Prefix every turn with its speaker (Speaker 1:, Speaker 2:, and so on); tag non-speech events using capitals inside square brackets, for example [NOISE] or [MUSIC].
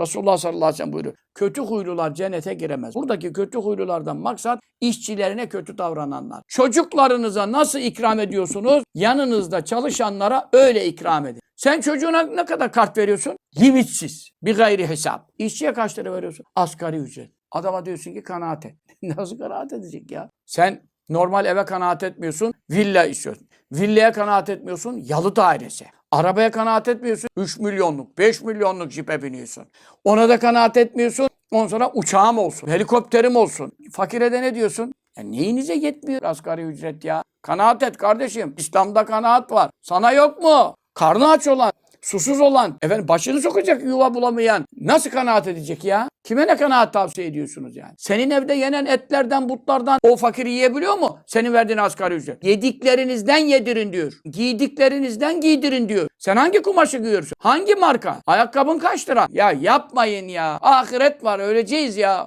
Speaker 1: Resulullah sallallahu aleyhi ve sellem buyuruyor. Kötü huylular cennete giremez. Buradaki kötü huylulardan maksat işçilerine kötü davrananlar. Çocuklarınıza nasıl ikram ediyorsunuz? Yanınızda çalışanlara öyle ikram edin. Sen çocuğuna ne kadar kart veriyorsun? Limitsiz. Bir gayri hesap. İşçiye kaç lira veriyorsun? Asgari ücret. Adama diyorsun ki kanaat et. [LAUGHS] Nasıl kanaat edecek ya? Sen normal eve kanaat etmiyorsun. Villa istiyorsun. Villaya kanaat etmiyorsun. Yalı dairesi. Arabaya kanaat etmiyorsun. 3 milyonluk, 5 milyonluk jipe biniyorsun. Ona da kanaat etmiyorsun. Ondan sonra uçağım olsun, helikopterim olsun. Fakire de ne diyorsun? Ya neyinize yetmiyor asgari ücret ya? Kanaat et kardeşim. İslam'da kanaat var. Sana yok mu? Karnı aç olan, susuz olan, efendim başını sokacak yuva bulamayan nasıl kanaat edecek ya? Kime ne kanaat tavsiye ediyorsunuz yani? Senin evde yenen etlerden, butlardan o fakir yiyebiliyor mu? Senin verdiğin asgari ücret. Yediklerinizden yedirin diyor. Giydiklerinizden giydirin diyor. Sen hangi kumaşı giyiyorsun? Hangi marka? Ayakkabın kaç lira? Ya yapmayın ya. Ahiret var öleceğiz ya.